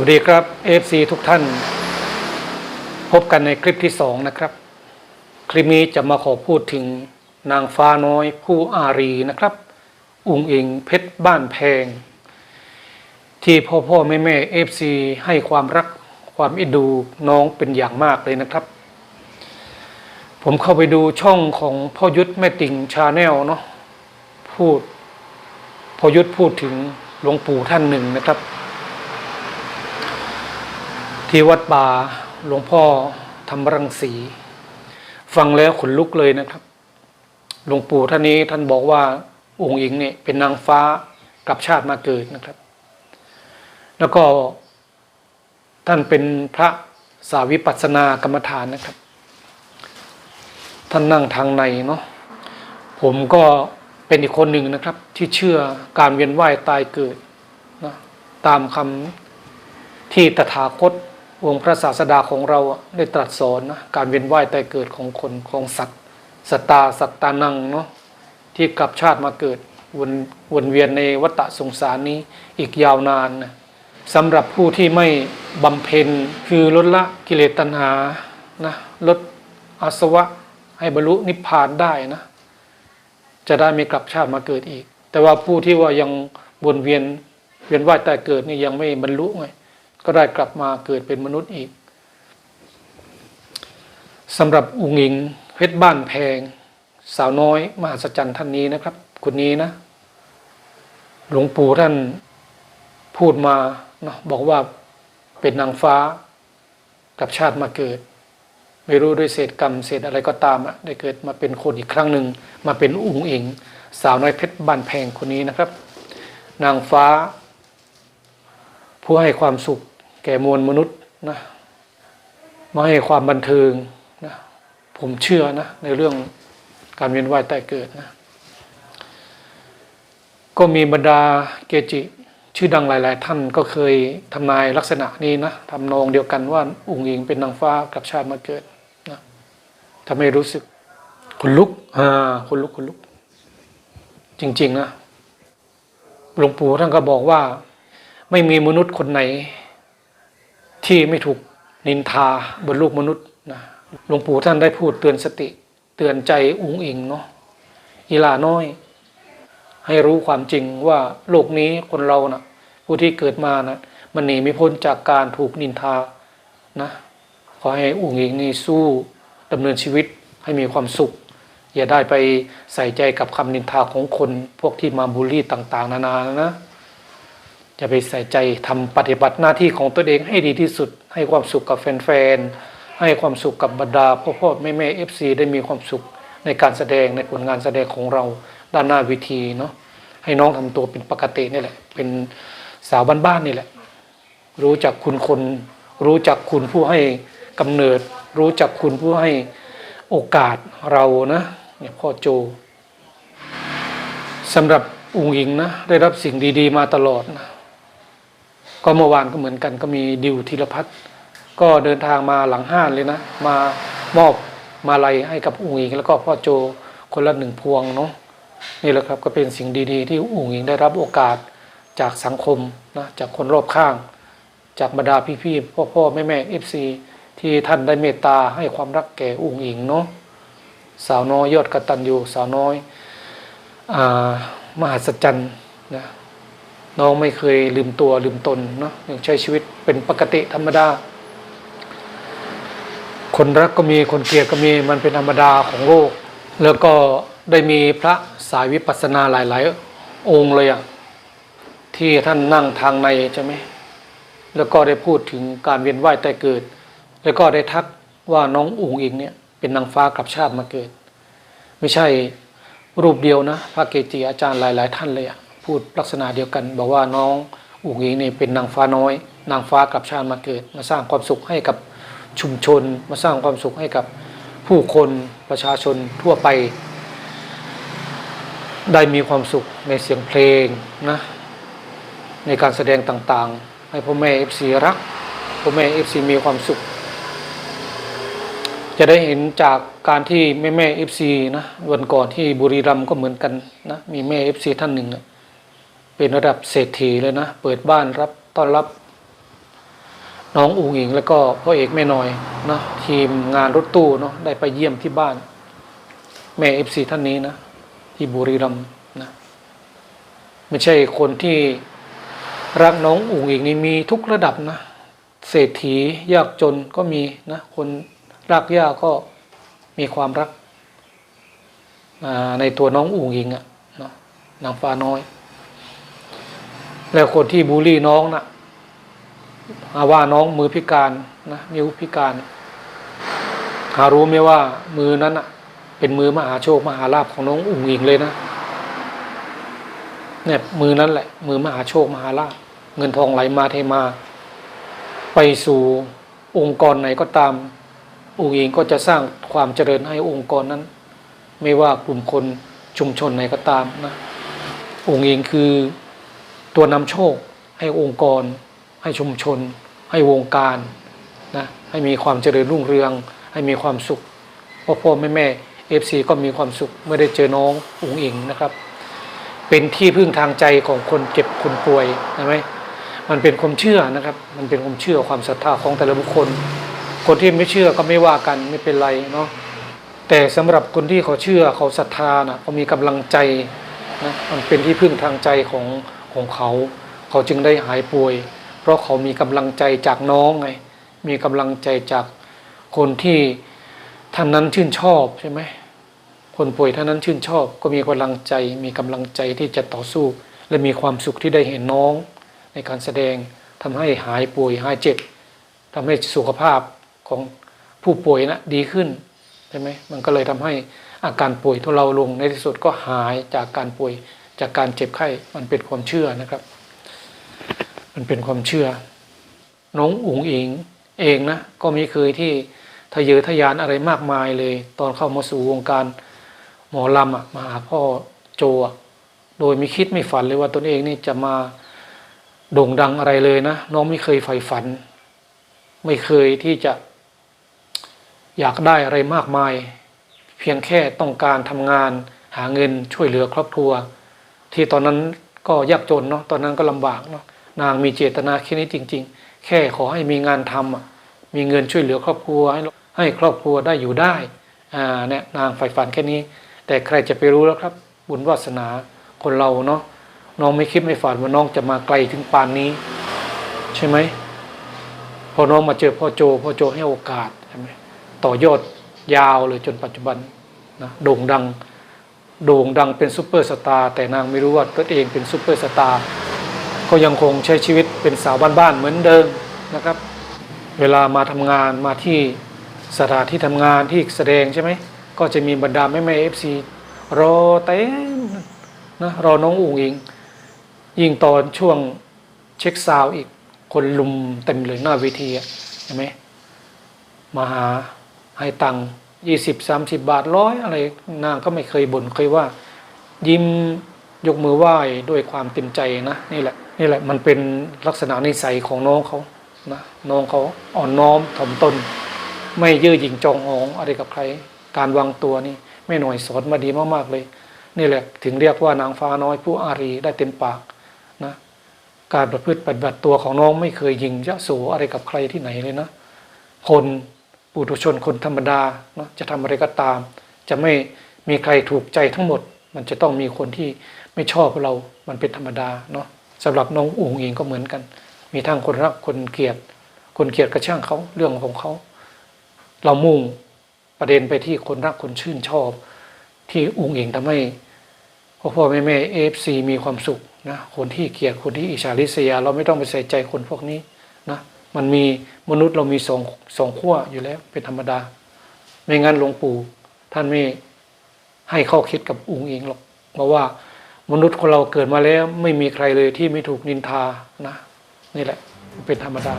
วัสดีครับ FC ทุกท่าน พบกันในคลิปที่สองนะครับ คลิปนี้จะมาขอพูดถึงนางฟ้าน้อยผู้อารีนะครับ อุงอิงเพชรบ้านแพง ที่พ่อพ่อแม่แม่ FC ให้ความรักความอ็นดูน้องเป็นอย่างมากเลยนะครับ ผมเข้าไปดูช่องของพ่อยุทธแม่ติ่งชาแนลเนาะพูดพ่อยุทธพูดถึงหลวงปู่ท่านหนึ่งนะครับ ที่วัดป่าหลวงพ่อธรรมรังสี ฟังแล้วขนลุกเลยนะครับ หลวงปู่ท่านนี้ท่านบอกว่าองค์หญิงเนี่ยเป็นนางฟ้ากลับชาติมาเกิดนะครับ แล้วก็ท่านเป็นพระสาวิปัสสนากรรมฐานนะครับ ท่านนั่งทางในเนาะผมก็เป็นอีกคนหนึ่งนะครับ ที่เชื่อการเวียนว่ายตายเกิดนะตามคำที่ตถาคต องค์พระศาสดาของเราได้ตรัสสอนนะการเวียนว่ายตายเกิดของคนของสัตว์สตาสัตตานังเนาะที่กลับชาติมาเกิดวนวนเวียนในวัฏสงสารนี้อีกยาวนานนะสำหรับผู้ที่ไม่บำเพ็ญคือลดละกิเลสตัณหานะลดอาสวะให้บรรลุนิพพานได้นะ จะได้ไม่กลับชาติมาเกิดอีก แต่ว่าผู้ที่ว่ายังวนเวียนเวียนว่ายแต่เกิดนี่ยังไม่บรรลุไง ก็ได้กลับมาเกิดเป็นมนุษย์อีกสำหรับอุงอิงเพชรบ้านแพง สาวน้อยมหัศจรรย์ท่านนี้นะครับ คนนี้นะ หลวงปู่ท่านพูดมาเนาะบอกว่าเป็นนางฟ้ากับชาติมาเกิด ไม่รู้ด้วยเศษกรรมเศษอะไรก็ตามอะได้เกิดมาเป็นคนอีกครั้งหนึ่งมาเป็นอุงอิง สาวน้อยเพชรบ้านแพงคนนี้นะครับ นางฟ้า ผู้ให้ความสุข แก่มวลมนุษย์นะมาให้ความบันเทิงนะผมเชื่อนะในเรื่องการเวียนว่ายตายเกิดนะ ก็มีบรรดาเกจิ ชื่อดังหลาย ๆ ท่านก็เคยทำนายลักษณะนี้นะทำนองเดียวกันว่าอุงอิงเป็นนางฟ้ากับชาติมาเกิดนะทำให้รู้สึกขนลุกอ่าขนลุกขนลุก จริง ๆ นะหลวงปู่ท่านก็บอกว่า ไม่มีมนุษย์คนไหน ที่ไม่ถูกนินทาบนลูกมนุษย์นะหลวงปู่ท่านได้พูดเตือนสติ เตือนใจอุงอิงเนาะอีลาน้อย ให้รู้ความจริงว่าโลกนี้คนเรานะ่ะ ผู้ที่เกิดมานะมันหนีไม่พ้นจากการถูกนินทานะขอให้อุงอิงนี่สู้ดำเนินชีวิตให้มีความสุข อย่าได้ไปใส่ใจกับคำนินทาของคนพวกที่มาบูลลี่ต่าง ๆ นานานะ จะไปใส่ใจทำปฏิบัติหน้าที่ของตัวเองให้ดีที่สุด ให้ความสุขกับแฟนๆให้ความสุขกับบรรดาพ่อพ่อแม่แม่เอฟซีได้มีความสุขในการแสดงในผลงานแสดงของเราด้านหน้าวิธีเนาะให้น้องทำตัวเป็นปกตินี่แหละ เป็นสาวบ้านๆนี่แหละ รู้จักคุณคน รู้จักคุณผู้ให้กำเนิด รู้จักคุณผู้ให้โอกาสเรานะเนี่ยพ่อโจสำหรับอุงอิงนะ ได้รับสิ่งดี ๆ มาตลอดนะ ก็เมื่อวานก็เหมือนกันก็มีดิวธีรพัฒน์ก็เดินทางมาหลังห้านเลยนะ มามอบมาลัยให้กับอุงอิง แล้วก็พ่อโจคนละหนึ่งพวงเนาะนี่แหละครับก็เป็นสิ่งดีๆ ที่อุงอิงได้รับโอกาสจากสังคมนะจากคนรอบข้าง จากบรรดาพี่ๆพ่อพ่อแม่แม่เอฟซีที่ท่านได้เมตตาให้ความรักแก่อุงอิงเนาะสาวน้อยยอดกระตัญญูสาวน้อยอมหัศจรรย์นะ น้องไม่เคยลืมตัวลืมตนเนาะยังใช้ชีวิตเป็นปกติธรรมดา คนรักก็มีคนเกลียดก็มีมันเป็นธรรมดาของโลก แล้วก็ได้มีพระสายวิปัสสนาหลาย ๆ องค์เลยอะที่ท่านนั่งทางในใช่ไหมแล้วก็ได้พูดถึงการเวียนว่ายตายเกิด แล้วก็ได้ทักว่าน้องอุ๋งอิงเนี่ยเป็นนางฟ้ากลับชาติมาเกิด ไม่ใช่รูปเดียวนะ พระเกจิอาจารย์หลาย ๆ ท่านเลยอะ พูดลักษณะเดียวกัน บอกว่าน้องอุ๋งอิงนี่เป็นนางฟ้าน้อย นางฟ้ากลับชาติมาเกิด มาสร้างความสุขให้กับชุมชน มาสร้างความสุขให้กับผู้คนประชาชนทั่วไป ได้มีความสุขในเสียงเพลงนะในการแสดงต่างๆ ให้พ่อแม่เอฟซีรักพ่อแม่เอฟซีมีความสุข จะได้เห็นจากการที่แม่แม่เอฟซีนะวันก่อนที่บุรีรัมย์ก็เหมือนกันนะมีแม่เอฟซีท่านหนึ่งนะ เป็นระดับเศรษฐีเลยนะ เปิดบ้านรับต้อนรับน้องอุ๋งอิงแล้วก็พ่อเอกแม่น้อยนะทีมงานรถตู้เนาะได้ไปเยี่ยมที่บ้าน แม่เอฟซีท่านนี้นะ ที่บุรีรัมย์นะไม่ใช่คนที่รักน้องอุ๋งอิงนี่มีทุกระดับนะเศรษฐียากจนก็มีนะ คนรักยากก็มีความรักในตัวน้องอุ๋งอิงอะเนาะนางฟ้าน้อย แล้วคนที่บูลลี่น้องนะหาว่าน้องมือพิการนะนิ้วพิการ หารู้ไหมว่ามือนั้นอะเป็นมือมหาโชคมหาลาภของน้องอุ๋งอิงเลยนะเนี่ยมือนั้นแหละ มือมหาโชคมหาลาภเงินทองไหลมาเทมา ไปสู่องค์กรไหนก็ตามอุ๋งอิงก็จะสร้างความเจริญให้องค์กรนั้น ไม่ว่ากลุ่มคนชุมชนไหนก็ตามนะอุ๋งอิงคือ ตัวนำโชค ให้องค์กร ให้ชุมชน ให้วงการนะให้มีความเจริญรุ่งเรือง ให้มีความสุขพ่อพ่อแม่แม่เอฟซีก็มีความสุขเมื่อได้เจอน้องอุ๋งอิงนะครับ เป็นที่พึ่งทางใจของคนเจ็บคนป่วยใช่ไหมมันเป็นความเชื่อนะครับ มันเป็นความเชื่อความศรัทธาของแต่ละบุคคล คนที่ไม่เชื่อก็ไม่ว่ากันไม่เป็นไรเนาะแต่สำหรับคนที่เขาเชื่อเขาศรัทธานะเขามีกำลังใจนะมันเป็นที่พึ่งทางใจของ ของเขา เขาจึงได้หายป่วย เพราะเขามีกำลังใจจากน้องไงมีกำลังใจจากคนที่ท่านนั้นชื่นชอบใช่ไหมคนป่วยท่านนั้นชื่นชอบ ก็มีกำลังใจ มีกำลังใจที่จะต่อสู้ และมีความสุขที่ได้เห็นน้อง ในการแสดงทำให้หายป่วยหายเจ็บทำให้สุขภาพของผู้ป่วยนะดีขึ้นใช่ไหมมันก็เลยทำให้อาการป่วยทุเลาลงในที่สุดก็หายจากการป่วย จากการเจ็บไข้มันเป็นความเชื่อนะครับ มันเป็นความเชื่อ น้องอุ๋งอิงเองนะก็ไม่เคยที่ทะเยอทะยานอะไรมากมายเลย ตอนเข้ามาสู่วงการหมอลำอะมาหาพ่อโจอะโดยไม่คิดไม่ฝันเลยว่าตนเองนี่จะมาโด่งดังอะไรเลยนะน้องไม่เคยใฝ่ฝัน ไม่เคยที่จะ อยากได้อะไรมากมาย เพียงแค่ต้องการทำงานหาเงินช่วยเหลือครอบครัว ที่ตอนนั้นก็ยากจนเนาะตอนนั้นก็ลำบากเนาะนางมีเจตนาแค่นี้จริง ๆ แค่ขอให้มีงานทำมีเงินช่วยเหลือครอบครัว ให้ให้ครอบครัวได้อยู่ได้อ่าเนี่ยนางใฝ่ฝันแค่นี้ แต่ใครจะไปรู้แล้วครับ บุญวาสนาคนเราเนาะน้องไม่คิดไม่ฝันว่าน้องจะมาไกลถึงปานนี้ ใช่ไหมพอน้องมาเจอพ่อโจพ่อโจให้โอกาสใช่ไหมต่อยอดยาวเลยจนปัจจุบันนะโด่งดัง โด่งดังเป็นซูเปอร์สตาร์แต่นางไม่รู้ว่าตัวเองเป็นซูเปอร์สตาร์ก็ยังคงใช้ชีวิตเป็นสาวบ้านๆเหมือนเดิมนะครับ เวลามาทำงานมาที่สถานที่ทำงานที่แสดงใช่ไหมก็จะมีบรรดาแม่แม่เอฟซีรอเต็มนะรอน้องอุ๋งอิง ยิ่งตอนช่วงเช็คซาวอีกคนลุมเต็มเลยหน้าเวทีใช่ไหมมาหาให้ตัง ยี่สิบสามสิบบาทร้อยอะไรนางก็ไม่เคยบ่นเคยว่า ยิ้มยกมือไหว้ด้วยความเต็มใจนะนี่แหละนี่แหละมันเป็นลักษณะนิสัยของน้องเขานะน้องเขาอ่อนน้อมถ่อมตน ไม่เย่อหยิ่งจองหองอะไรกับใคร การวางตัวนี่แม่หน่อยสอนมาดีมากๆเลย นี่แหละถึงเรียกว่านางฟ้าน้อยผู้อารีได้เต็มปากนะการประพฤติปฏิบัติตัวของน้องไม่เคยยิงยะโสอะไรกับใครที่ไหนเลยนะคน ปุถุชนคนธรรมดาเนาะจะทำอะไรก็ตาม จะไม่มีใครถูกใจทั้งหมด มันจะต้องมีคนที่ไม่ชอบเรา มันเป็นธรรมดาเนาะสำหรับน้องอุ๋งเองก็เหมือนกัน มีทั้งคนรักคนเกลียด คนเกลียดก็ช่างเขาเรื่องของเขา เรามุ่งประเด็นไปที่คนรักคนชื่นชอบ ที่อุ๋งเองทำให้พ่อพ่อแม่แม่เอฟซีมีความสุขนะคนที่เกลียดคนที่อิจฉาริษยา เราไม่ต้องไปใส่ใจคนพวกนี้นะ มันมีมนุษย์เรามีสองสองขั้วอยู่แล้วเป็นธรรมดา ไม่งั้นหลวงปู่ท่านไม่ให้ข้อคิดกับองค์เองหรอกเพราะว่ามนุษย์คนเราเกิดมาแล้วไม่มีใครเลยที่ไม่ถูกนินทานะนี่แหละเป็นธรรมดา